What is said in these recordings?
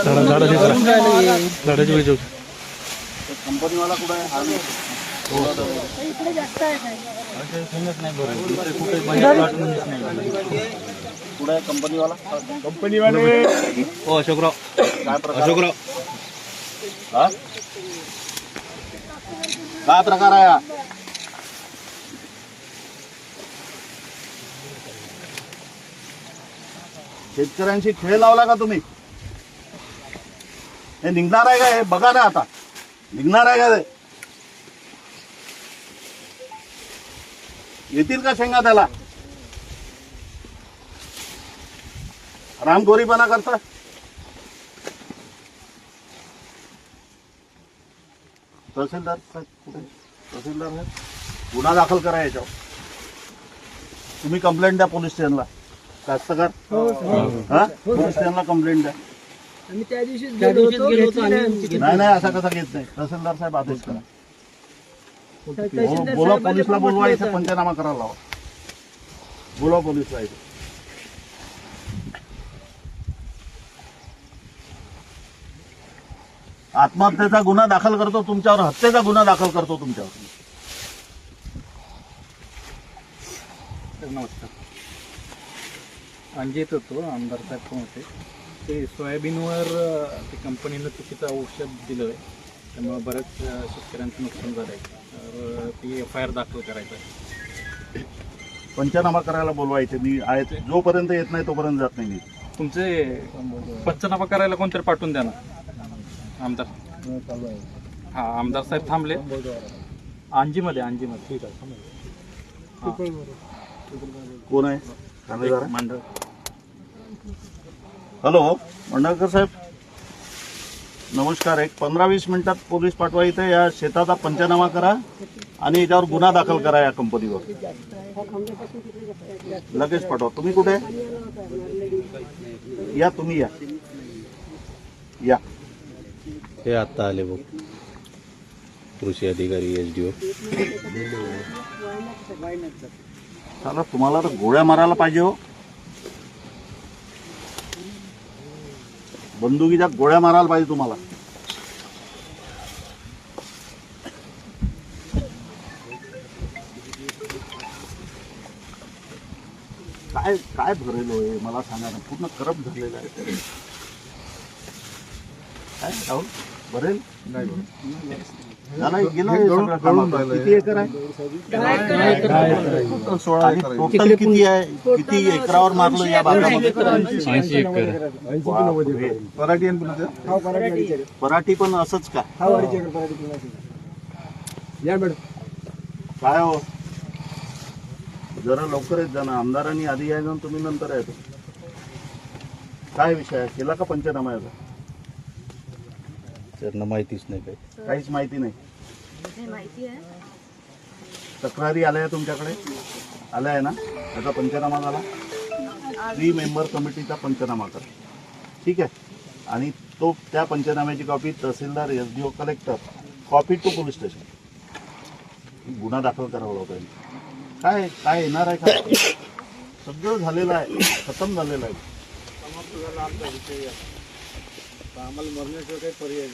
झाडा झाडाची झाडाची होती. कंपनीवाला कुठं आहे हा नाही. कुठं आहे कंपनीवाला. हो अशोकराव. काय प्रकार? अशोकराव. हा? काय प्रकार आहे हा? शेतकऱ्यांशी खेळ लावला का तुम्ही? हे निघणार आहे का? हे बघा ना आता. निघणार आहे का ते? येतील का शेंगा त्याला? रामगोरीपणा करता तहसीलदार साहेब कुठे? तहसीलदार साहेब गुन्हा दाखल करा याच्यावर. तुम्ही कंप्लेंट द्या पोलीस स्टेशनला. कास्तकार? हा पोलीस स्टेशनला कंप्लेंट द्या. आम्ही त्या दिवशीच गेलो होतो घेतली नाही आमची. नाही नाही असा कसा घेत नाही. तहसीलदार साहेब आदेश करा. बोल- तहसीलदार बोला साहेबांनी पोलीसला पण बोलवा इथे. पंचनामा करायला लावा. बोलवा पोलीसला इथे. आत्महत्येचा गुन्हा दाखल करतो तुमच्यावर हत्येचा गुन्हा दाखल करतो तुमच्यावर. नमस्कार. अंजित होतो आमदार साहेब पण होते. ते सोयाबीनवर ते कंपनीनं चुकीचं औषध दिलं आहे. त्यामुळे बऱ्याच शेतकऱ्यांचं नुकसान झालं आहे तर ती एफ आय आर दाखल करायचं आहे. पंचनामा करायला बोलवा इथे मी आहे. जोपर्यंत येत नाही तोपर्यंत जात नाही मी. तुमचे पंचनामा करायला कोणतरी पाठवून द्या ना. आमदार. हा आमदार साहेब थांबले. अंजीमध्ये अंजीमध्ये. ठीक आहे कोण आहे? मंडळ. हॅलो मंडळकर साहेब. नमस्कार एक पंधरा वीस मिनिटात पोलीस पाठवा इथे. या शेताचा पंचनामा करा आणि याच्यावर गुन्हा दाखल करा या कंपनीवर. लगेच पाठवा. तुम्ही कुठे? आहे? या तुम्ही या. या. हे आता आले बघ. कृषी अधिकारी एस डी ओ चला तुम्हाला तर गोळ्या मारायला पाहिजे हो. बंदुकीच्या गोळ्या मारायला पाहिजे तुम्हाला. काय काय भरेल होय मला सांगा ना पूर्ण करप्ट झालेलं आहे. राहुल भरेल नाही गेलं हे सगळं कामाचं. किती एकर आहे? आणि टोटल किती आहे? किती एकरावर मारलं या भागामध्ये बापरे. पराठी पण असंच का? या मॅडम. काय हो? जरा लवकर येत जा ना. आमदारांनी आधी यायचं तुम्ही नंतर यायचं काय विषय आहे? केला का पंचनामा याचा? त्यांना माहितीच नाही काही. काहीच माहिती नाही. हे माहिती आहे. तक्रारी आल्या आहे तुमच्याकडे? आल्या आहे ना? त्याचा पंचनामा झाला? थ्री मेंबर कमिटीचा पंचनामा करा. ठीक आहे? आणि तो त्या पंचनाम्याची copy tehsildar S D O collector copy to police station गुन्हा दाखल करावा होता काय काय येणार आहे का? सगळं झालेलं आहे. खतम झालेलं आहे. आम्हाला मरण्याशिवाय काही पर्याय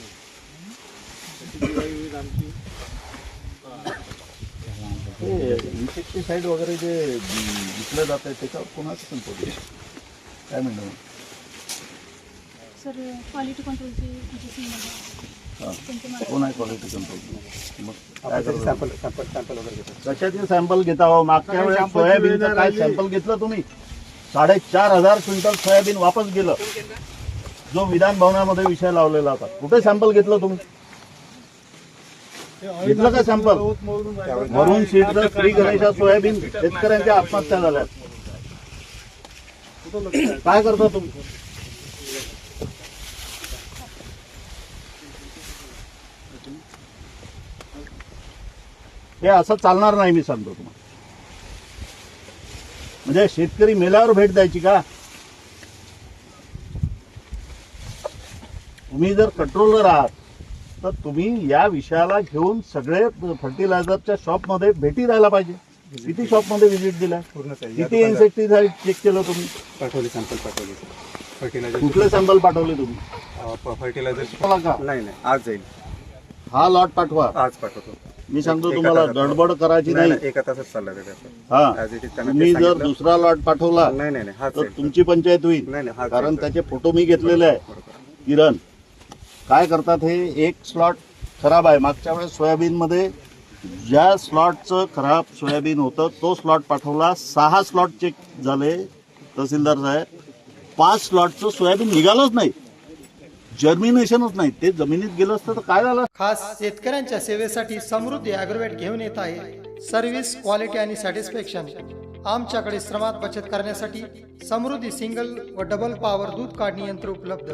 हे इन्सेक्टिसाईड वगैरे जे विकलं जात आहे त्याच्यावर कोणाचं पण पडलं काय म्हणलं सर क्वालिटी कंट्रोलची हां. त्यांचे कोण आहे क्वालिटी कंट्रोल मग करतो कशाचे सॅम्पल घेता. हो मागच्या वेळेस सोयाबीनचं काय सॅम्पल घेतलं तुम्ही? साडेचार हजार क्विंटल सोयाबीन वापस गेलं. जो विधान भवनामध्ये विषय लावलेला होता. कुठे सॅम्पल घेतलं तुम्ही? घेतलं का सॅम्पल वरून सीडचं फ्री गणेशा सोयाबीन शेतकऱ्यांच्या आत्महत्या झाल्या काय करता तुम्ही? हे असं चालणार नाही मी सांगतो तुम्हाला. म्हणजे शेतकरी मेल्यावर भेट द्यायची का? तुम्ही जर कंट्रोलर आहात तर तुम्ही या विषयाला घेऊन सगळे फर्टिलायझरच्या शॉपमध्ये भेटी द्यायला पाहिजे. किती शॉपमध्ये व्हिजिट दिलाय? पूर्ण किती इन्सेक्टिसाइड चेक केलं तुम्ही? पाठवले सॅम्पल पाठवले. फर्टिलायझर कुठले सॅम्पल पाठवले तुम्ही? फर्टिलायझर का? नाही नाही. आज जाईल. हा लॉट पाठवा. आज पाठवतो. मी सांगतो तुम्हाला. गडबड करायची नाही एका तासात चालला हा. As it is त्यांना ते तुम्ही जर सांगितलं. दुसरा लॉट पाठवला नाही नाही नाही. हाच तर जाईल. तुमची पंचायत होईल. नाही नाही हाच कारण जाईल. त्याचे फोटो मी घेतलेले आहे. बरोबर. किरण काय करतात हे? एक स्लॉट खराब आहे. मागच्या वेळेस सोयाबीनमध्ये ज्या स्लॉटचं खराब सोयाबीन होतं तो स्लॉट पाठवला. सहा स्लॉट चेक झाले तहसीलदार साहेब. पाच स्लॉटचं सोयाबीन निघालंच नाही. जर्मिनेशनच नाही. ते जमिनीत गेलं असतं तर काय झालं? खास शेतकऱ्यांच्या सेवेसाठी समृद्धी ॲग्रोवेट घेऊन येत आहे. सर्व्हिस क्वालिटी आणि सॅटिस्फॅक्शन आमच्याकडे श्रमात बचत करण्यासाठी समृद्धी सिंगल व डबल पॉवर दूध काढणी यंत्र उपलब्ध.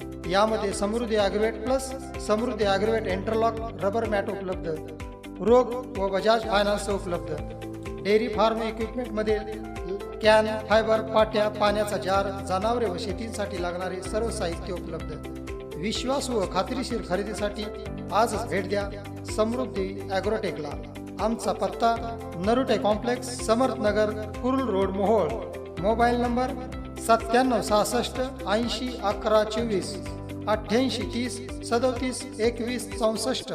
यामध्ये Samruddhi Agrovet plus Samruddhi Agrovet interlock rubber mat उपलब्ध. रोग व बजाज फायनान्स उपलब्ध. डेअरी फार्म इक्विपमेंटमध्ये कॅन फायबर पाट्या पाण्याचा जार जनावरे व शेतीसाठी लागणारे सर्व साहित्य उपलब्ध. विश्वासू व खात्रीशीर खरेदीसाठी आजच भेट द्या समृद्धी ॲग्रोटेकला. आमचा पत्ता Narute complex Samarthnagar Kurul road Mohol. Mobile number सत्त्याण्णव सहासष्ट ऐंशी अकरा चोवीस. अठ्ठ्याऐंशी तीस सदोतीस एकवीस चौसष्ट.